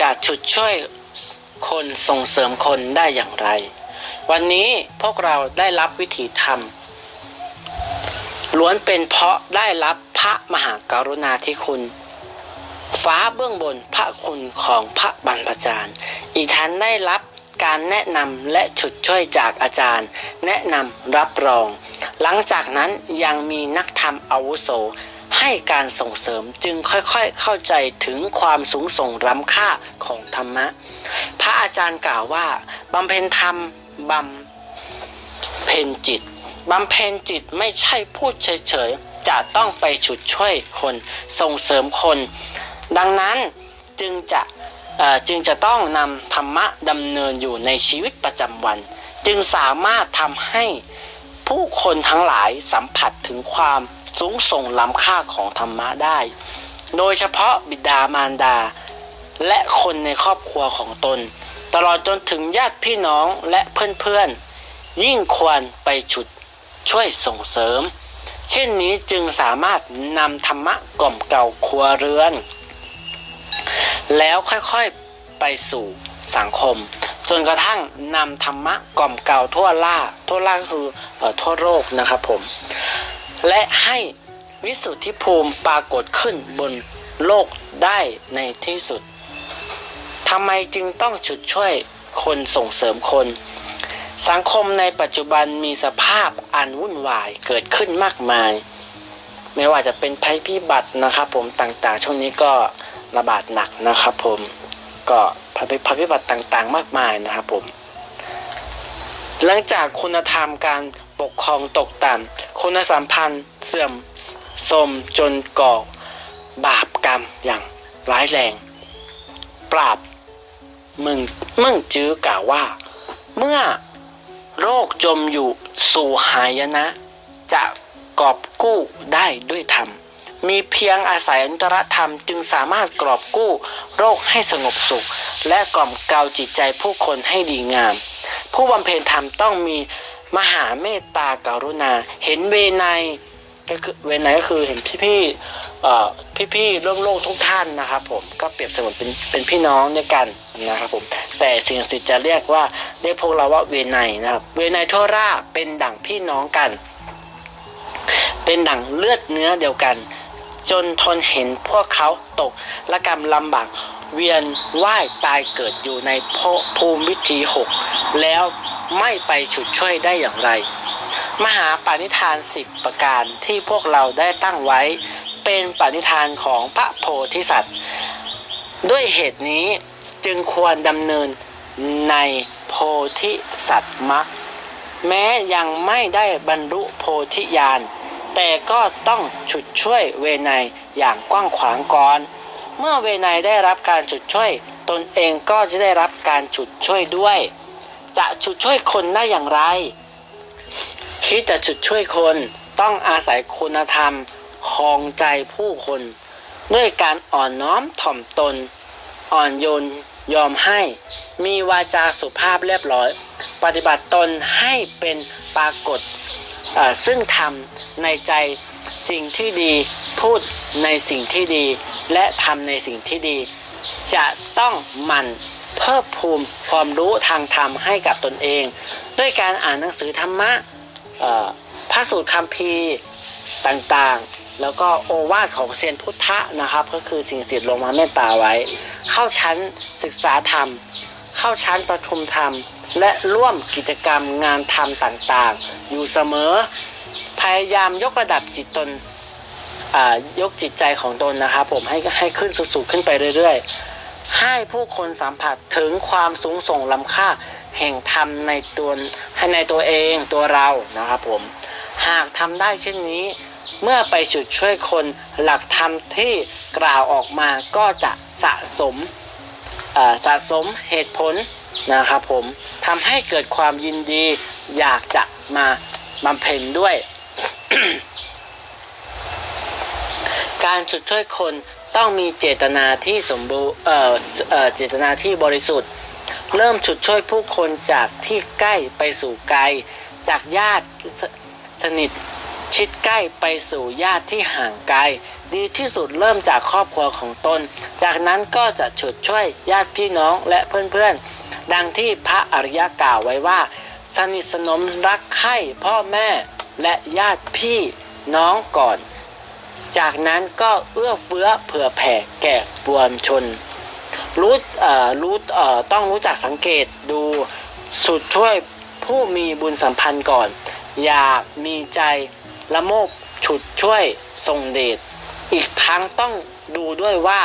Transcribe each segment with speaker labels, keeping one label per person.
Speaker 1: จะฉุดช่วยคนส่งเสริมคนได้อย่างไร วันนี้พวกเราได้รับวิถีธรรม ล้วนเป็นเพราะได้รับพระมหากรุณาธิคุณ ฟ้าเบื้องบนพระคุณของพระบรรพจารย์ อีกทั้งได้รับการแนะนำและฉุดช่วยจากอาจารย์ แนะนำรับรอง หลังจากนั้นยังมีนักธรรมอาวุโส ให้การส่งเสริมจึงค่อยๆเข้าใจถึงความสูงส่งล้ำค่าของธรรมะ พระอาจารย์กล่าวว่าบำเพ็ญธรรมบำเพ็ญจิตบำเพ็ญจิตไม่ใช่พูดเฉยๆ จะต้องไปฉุดช่วยคนส่งเสริมคน ดังนั้นจึงจะจึงจะต้องนำธรรมะดำเนินอยู่ในชีวิตประจำวัน จึงสามารถทำให้ผู้คนทั้งหลายสัมผัสถึงความ สูงส่งล้ำค่าของธรรมะได้ โดยเฉพาะบิดามารดา และคนในครอบครัวของตน ตลอดจนถึงญาติพี่น้องและเพื่อนๆ ยิ่งควรไปฉุดช่วยส่งเสริม เช่นนี้จึงสามารถนำธรรมะกล่อมเกลาครัวเรือน แล้วค่อยๆไปสู่สังคม จนกระทั่งนำธรรมะกล่อมเกลาทั่วล่าทั่วล่าก็คือออทั่วโลกนะครับผม และให้วิสุทธิภูมิปรากฏขึ้นบนโลกได้ในที่สุดทำไมจึงต้องฉุดช่วยคนส่งเสริมคน สังคมในปัจจุบันมีสภาพอันวุ่นวายเกิดขึ้นมากมาย ไม่ว่าจะเป็นภัยพิบัตินะครับผมต่างๆ ช่วงนี้ก็ระบาดหนักนะครับผมก็ภัยภัยพิบัติต่างๆ มากมายนะครับผมหลังจากคุณธรรมการปกครองตกต่ำ คุณสัมพันธ์เสื่อมโทรมจนก่อบาปกรรมอย่างร้ายแรง ปราบมึงมึงจื้อกล่าวว่า เมื่อโรคจมอยู่สู่หายนะ จะกอบกู้ได้ด้วยธรรม มีเพียงอาศัยอันตรธรรมจึงสามารถกรอบกู้โรคให้สงบสุข และกล่อมเกลาจิตใจผู้คนให้ดีงาม ผู้บำเพ็ญธรรมต้องมี มหาเมตตากรุณา เห็นเวไนยก็คือเวไนยก็คือเห็นพี่ๆเอ่อพี่ๆร่วมโลกทุกท่านนะครับ ผมก็เปรียบเสมือนเป็นเป็นพี่น้องด้วยกันนะครับผมแต่สิ่งศักดิ์สิทธิ์จะเรียกว่าเรียกพวกเราว่าเวไนยนะครับ เวไนยทั่วราเป็นดั่งพี่น้องกัน เป็นดั่งเลือดเนื้อเดียวกัน จนทนเห็นพวกเขาตกละกรรมลำบากเวียนว่ายตายเกิดอยู่ในภพภูมิวิถีหกแล้ว ไม่ไปฉุดช่วยได้อย่างไร มหาปณิธานสิบประการที่พวกเราได้ตั้งไว้เป็นปณิธานของพระโพธิสัตว์ ด้วยเหตุนี้จึงควรดำเนินในโพธิสัตว์มรรคแม้ยังไม่ได้บรรลุโพธิญาณแต่ก็ต้องฉุดช่วยเวไนยอย่างกว้างขวางก่อน เมื่อเวไนยได้รับการฉุดช่วย ตนเองก็จะได้รับการฉุดช่วยด้วย จะฉุดช่วยคนได้อย่างไร คิดจะฉุดช่วยคนต้องอาศัยคุณธรรมคองใจผู้คน ด้วยการอ่อนน้อมถ่อมตน อ่อนโยนยอมให้ มีวาจาสุภาพเรียบร้อย ปฏิบัติตนให้เป็นปรากฏซึ่งทำในใจสิ่งที่ดีพูดในสิ่งที่ดี และทำในสิ่งที่ดี จะต้องหมั่น เพิ่มภูมิความรู้ทางธรรมให้กับตนเอง ด้วยการอ่านหนังสือธรรมะพระสูตรคัมภีร์ต่างๆ แล้วก็โอวาทของเซียนพุทธะนะครับ ก็คือสิ่งศิษย์ลงมาเมตตาไว้ เข้าชั้นศึกษาธรรม เข้าชั้นประชุมธรรม และร่วมกิจกรรมงานธรรมต่างๆ อยู่เสมอพยายามยกระดับจิตตนยกจิตใจของตนนะครับผมให้ให้ขึ้นสูงขึ้นไปเรื่อยๆ ให้ผู้คนสัมผัสถึงความสูงส่งล้ำค่า แห่งธรรมในตัวให้ในตัวเองตัวเรานะครับผม หากทำได้เช่นนี้ เมื่อไปฉุดช่วยคนหลักธรรมที่กล่าวออกมาก็จะสะสมสะสมเหตุผลนะครับผมทำให้เกิดความยินดีอยากจะมาบำเพ็ญด้วย การฉุดช่วยคน ต้องมีเจตนาที่สมบูเอ่อเอ่อเจตนาที่บริสุทธิ์ เริ่มฉุดช่วยผู้คนจากที่ใกล้ไปสู่ไกล จากญาติสสนิทชิดใกล้ไปสู่ญาติที่ห่างไกล ดีที่สุดเริ่มจากครอบครัวของตน จากนั้นก็จะฉุดช่วยญาติพี่น้องและเพื่อนๆ ดังที่พระอริยะกล่าวไว้ว่า สนิทสนมรักใคร่พ่อแม่และญาติพี่น้องก่อน จากนั้นก็เอื้อเฟื้อเผื่อแผ่แก่ปวงชน รู้รู้ต้องรู้จักสังเกตดูสุดช่วยผู้มีบุญสัมพันธ์ก่อน อย่ามีใจละโมบฉุดช่วยทรงเดชอีกทั้งต้องดูด้วยว่า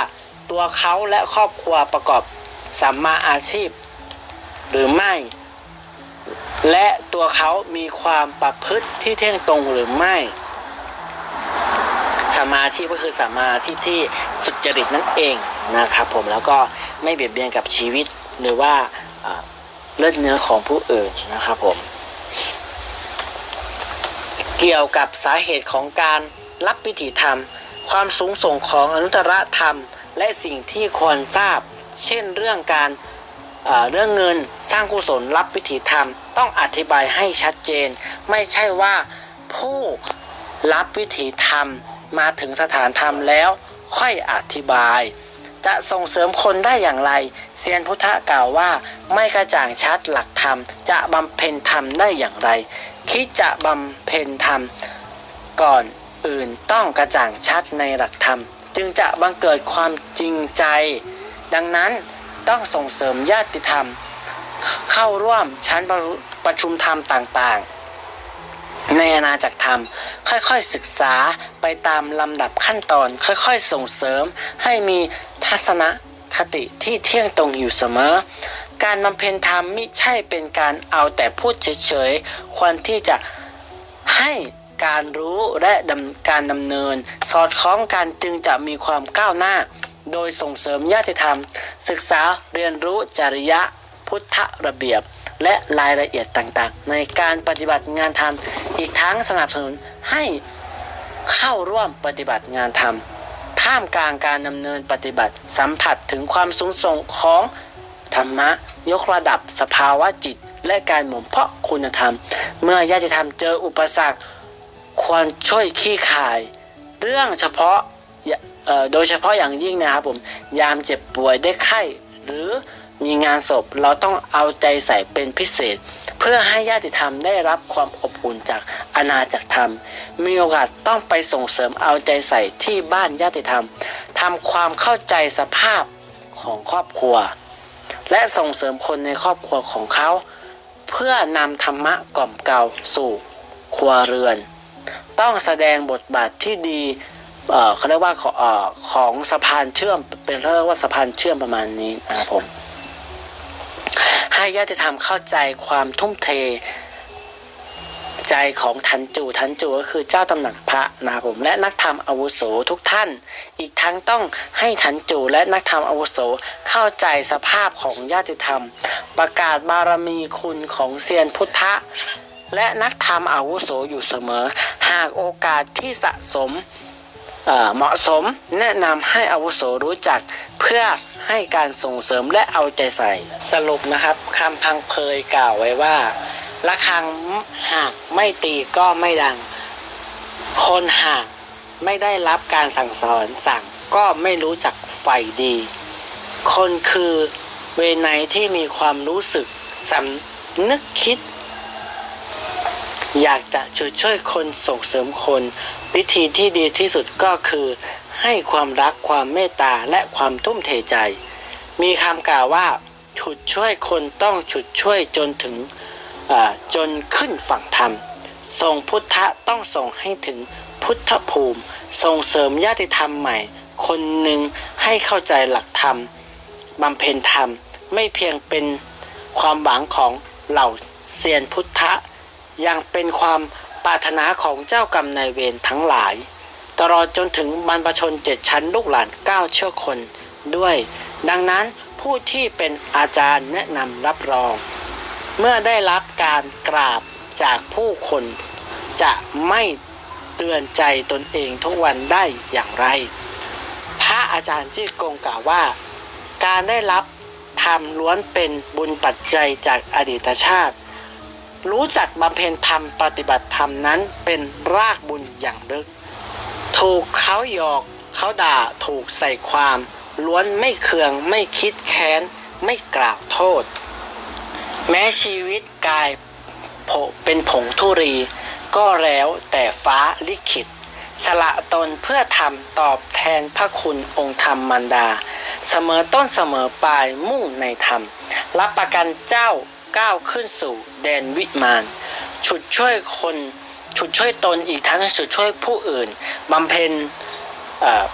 Speaker 1: ตัวเขาและครอบครัวประกอบสัมมาอาชีพ หรือไม่ และตัวเขามีความประพฤติที่เที่ยงตรงหรือไม่ สมมาชีพก็คือสมมาชีพที่สุจริตนั่นเองนะครับผมแล้วก็ไม่เบียดเบียนกับชีวิตหรือว่าเลือดเนื้อของผู้อื่นนะครับผม เกี่ยวกับสาเหตุของการรับพิธีธรรม ความสูงส่งของอนุตตรธรรม และสิ่งที่ควรทราบ เช่นเรื่องการเอ่อเรื่องเงินสร้างกุศลรับพิธีธรรม ต้องอธิบายให้ชัดเจน ไม่ใช่ว่าผู้รับวิถีธรรม มาถึงสถานธรรมแล้ว ค่อยอธิบาย จะส่งเสริมคนได้อย่างไรเซียนพุทธกล่าวว่าไม่กระจ่างชัดหลักธรรม จะบำเพ็ญธรรมได้อย่างไร คิดจะบำเพ็ญธรรม ก่อนอื่นต้องกระจ่างชัดในหลักธรรม จึงจะบังเกิดความจริงใจ ดังนั้นต้องส่งเสริมญาติธรรม เข้าร่วมชั้นประประชุมธรรมต่างๆ ในอาณาจักรธรรม ค่อยๆศึกษาไปตามลำดับขั้นตอน ค่อยๆส่งเสริมให้มีทัศนคติที่เที่ยงตรงอยู่เสมอ การบำเพ็ญธรรมมิใช่เป็นการเอาแต่พูดเฉยๆ ควรที่จะให้การรู้และดำการดำเนิน สอดคล้องกันจึงจะมีความก้าวหน้า โดยส่งเสริมญาติธรรม ศึกษาเรียนรู้จริยะ พุทธระเบียบ และรายละเอียดต่างๆ ในการปฏิบัติงานธรรม อีกทั้งสนับสนุนให้เข้าร่วมปฏิบัติงานธรรม ท่ามกลางการดำเนินปฏิบัติสัมผัสถึงความสูงส่งของธรรมะยกระดับสภาวะจิต และการหม่มเพาะคุณธรรม เมื่อญาติธรรมเจออุปสรรค ควรช่วยขี้คาย เรื่องเฉพาะโดยเฉพาะอย่างยิ่งนะครับผมยามเจ็บป่วยได้ไข้หรือ มีงานศพเราต้องเอาใจใส่เป็นพิเศษ เพื่อให้ญาติธรรมได้รับความอบอุ่นจากอาณาจักรธรรม มีโอกาสต้องไปส่งเสริมเอาใจใส่ที่บ้านญาติธรรมทำความเข้าใจสภาพของครอบครัว และส่งเสริมคนในครอบครัวของเขา เพื่อนำธรรมะกล่อมเกลาสู่ครัวเรือน ต้องแสดงบทบาทที่ดีเขาเรียกว่าของของสะพานเชื่อมเป็นเรียกว่าสะพานเชื่อมประมาณนี้นะครับผม ให้ญาติธรรมเข้าใจความทุ่มเท ใจของทันจูทันจูก็คือเจ้าตำหนักพระนะครับผมและนักธรรมอาวุโสทุกท่าน อีกทั้งต้องให้ทันจูและนักธรรมอาวุโสเข้าใจสภาพของญาติธรรม ประกาศบารมีคุณของเซียนพุทธะและนักธรรมอาวุโสอยู่เสมอ หากโอกาสที่สะสม เหมาะสมแนะนำให้อาวุโสรู้จักเพื่อให้การส่งเสริมและเอาใจใส่ สรุปนะครับคำพังเพยกล่าวไว้ว่าระฆังหากไม่ตีก็ไม่ดัง คนหากไม่ได้รับการสั่งสอนสั่งก็ไม่รู้จักใฝ่ดี คนคือเวไนที่มีความรู้สึกสำนึกคิด อยากจะช่วยช่วยคนส่งเสริมคน วิธีที่ดีที่สุดก็คือ ให้ความรักความเมตตาและความทุ่มเทใจ มีคำกล่าวว่าฉุดช่วยคนต้องฉุดช่วยจนถึงจนขึ้นฝั่งธรรมส่งพุทธะต้องส่งให้ถึงพุทธภูมิ ส่งเสริมญาติธรรมใหม่ คนหนึ่งให้เข้าใจหลักธรรมบำเพ็ญธรรมไม่เพียงเป็นความหวังของเหล่าเซียนพุทธะ ยังเป็นความปรารถนาของเจ้ากรรมนายเวรทั้งหลาย ตลอดจนถึงบรรพชนเจ็ดชั้นลูกหลานเก้าเชื่อคนด้วย ดังนั้นผู้ที่เป็นอาจารย์แนะนำรับรอง เมื่อได้รับการกราบจากผู้คน จะไม่เตือนใจตนเองทุกวันได้อย่างไร พระอาจารย์จี้กงกล่าวว่า การได้รับธรรมล้วนเป็นบุญปัจจัยจากอดีตชาติ รู้จักบำเพ็ญธรรมปฏิบัติธรรมนั้นเป็นรากบุญอย่างลึก ถูกเขาหยอกเขาด่าถูกใส่ความ ล้วนไม่เคืองไม่คิดแค้น ไม่กล่าวโทษ แม้ชีวิตกายโผเป็นผงธุรี ก็แล้วแต่ฟ้าลิขิต สละตนเพื่อทำตอบแทนพระคุณองค์ธรรมมันดา เสมอต้นเสมอปลายมุ่งในธรรม รับประกันเจ้า ก้าวขึ้นสู่แดนวิมานฉุดช่วยคนฉุดช่วยตนอีกทั้งฉุดช่วยผู้อื่นบำเพ็ญ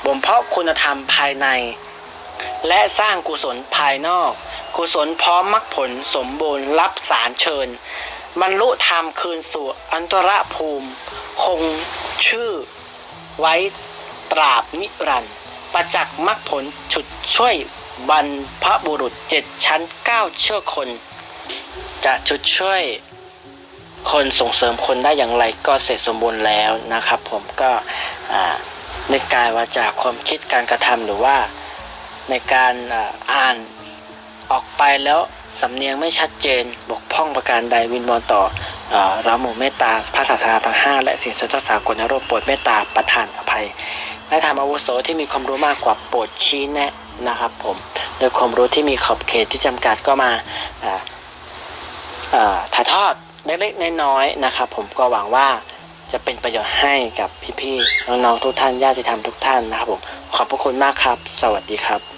Speaker 1: บ่มเพาะคุณธรรมภายใน และสร้างกุศลภายนอก กุศลพร้อมมรรคผลสมบูรณ์รับสารเชิญบรรลุธรรมคืนสู่อันตรภูมิ คงชื่อไว้ตราบนิรันดร์ประจักษ์มรรคผลฉุดช่วยบรรพบุรุษเจ็ดชั้นเก้าเชื่อคน จะชุดช่วยคนส่งเสริมคนได้อย่างไรก็เสร็จสมบูรณ์แล้วนะครับ ผมก็ในกายวาจาความคิดการกระทำหรือว่าในการอ่าอ่านออกไปแล้วสำเนียงไม่ชัดเจนบกพร่องประการใดวินวอนต่ออาเราหมู่เมตตาพระศาสนาทั้งห้าและสิ่งศักดิ์สิทธิ์สากลนรกโปรดเมตตาประทานอภัยในธรรมอาวุโสที่มีความรู้มากกว่าโปรดชี้แนะนะครับผมโดยความรู้ที่มีขอบเขตที่จำกัดก็มาา ถ่ายทอดเล็กๆน้อยๆนะครับผมก็หวังว่าจะเป็นประโยชน์ให้กับพี่ๆน้องๆทุกท่านญาติธรรมทุกท่านนะครับผมขอบพระคุณมากครับ สวัสดีครับ